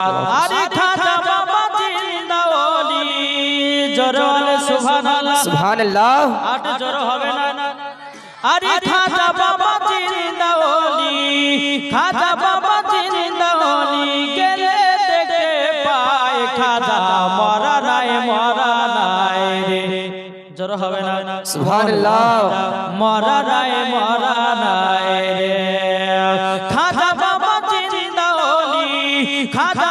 আরে খাজা বাবা জিন্দাওয়ালি জোরে বলে সুবহানাল্লাহ। সুবহানাল্লাহ। আট জোর হবে না আরে খাজা বাবা জিন্দাওয়ালি খাজা বাবা জিন্দাওয়ালি গেলে দেখতে পায় খাজা মরা রায় মরা নাই রে। জোর হবে না সুবহানাল্লাহ। মরা রায় মরা নাই রে। খাজা বাবা জিন্দাওয়ালি খাজা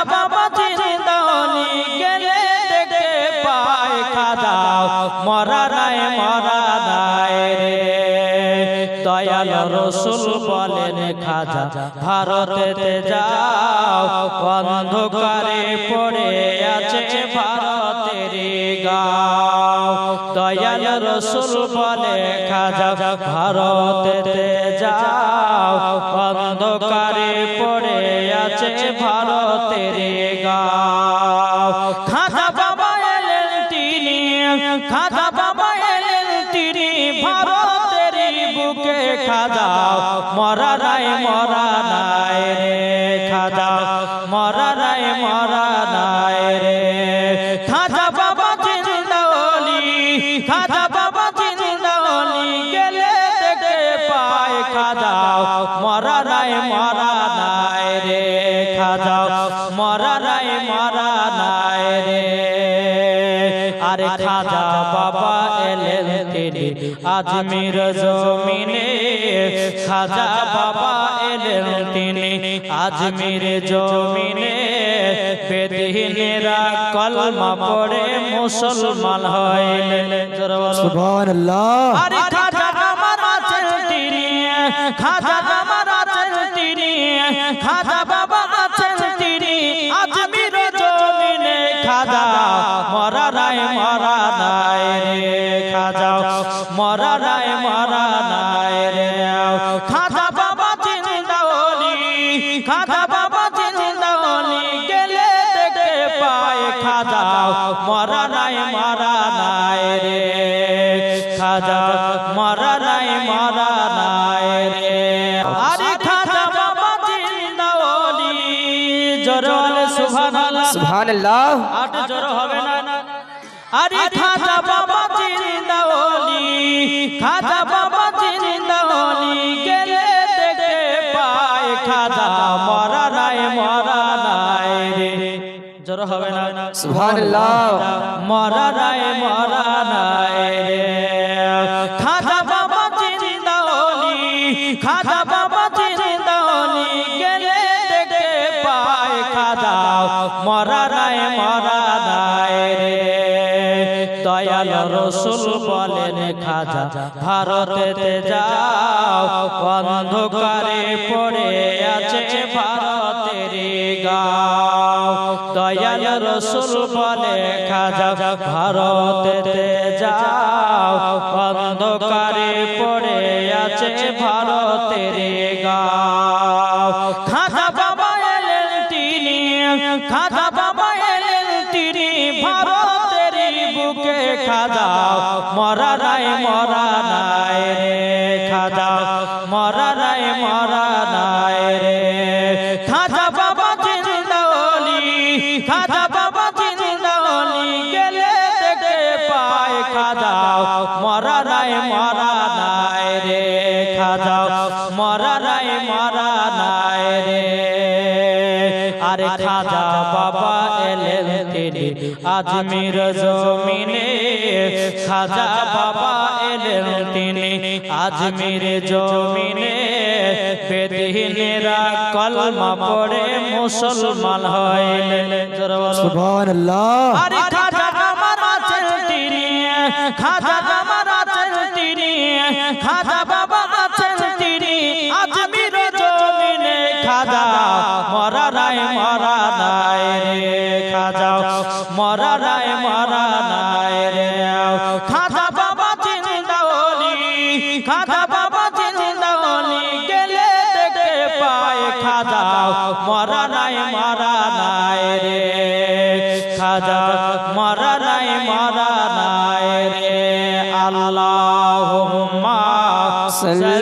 দয়াল রসুল বলেন, খাজা, ভারতেতে যাও, অন্ধকারে পড়ে আছে ভারতের গাও। দয়াল রসুল বলে, খাজা, ভারতেতে যাও, অন্ধকারে পড়ে আছে ভারতের গাও। খাজা বাবা এলেন তিনি, খাজা বাবা মরা রায় মরা নাই রে খাজা। মরা রায় মরা নাই রে। খাজা বাবা জিন্দাওলি খাজা বাবা জিন্দাওলি গেলে দেখতে পায় খাজা। মরা রায় মরা আরে খাজা বাবা এলেন তিনি আজমির জমিনে খাজা বাবা এলেন তিনি আজমির জমিনে বেদিনেরা কলমা পড়ে মুসলমান হইলেন জোরে বলো। সুবহানাল্লাহ আরে খাজা আমার আছেন তিনি খাজা খাজা বাবা জিন্দাওলি খাজা বাবা জিন্দাওলি গেলে দেখতে পায় খাজা মরা রায় মরা নাই রে। খাজা মরা রায় মরা নাই রে। আরে খাজা বাবা জিন্দাওলি জোরে বলে সুবহানাল্লাহ। সুবহানাল্লাহ। আট জোর হবে না। আরে খাজা বাবা জিন্দাওলি জোর হবে না। সুবহানাল্লাহ। মরা রায় মরা নাই রে। খাজা বাবা জিন্দাওলি খাজা বাবা জিন্দাওলি গেলে দেখতে পায় খাজা। মরা রায় মরা নাই রে। দয়াল রসুল বলেন খাজা ভারতেতে যাও। অন্ধকারে পড়ে আছে ভারতের গাও দয়াল রসুল বলে, খাজা, ভারতেতে যাও। অন্ধকারে পড়ে আছে ভারতের গাও। খাজা বাবা এলেন তিনি, খাজা বাবা এলেন তিনি, ভারতের বুকে খাজা মরা রায় মরা খাজা মরা রায় মরা নাই রে খাজা মরা রায় মরা নাই রে। আরে খাজা বাবা এলেন তিনি আজমির জমিনে। খাজা বাবা এলেন তিনি আজমির জমিনে। বেদিনেরা কলমা পড়ে মুসলমান হইলেন। সুবহানাল্লাহ। আরে খাজা, মরা রায় মরা নাই রে খাজা। মরা রায় মরা নাই রে। খাজা বাবা চিন্তাওলি খাজা বাবা চিন্তাওলি গেলে দেখতে পায় খাজা। মরা রায় মরা নাই রে খাজা। মরা রায় মরা নাই রে। আল্লাহ সাল্লি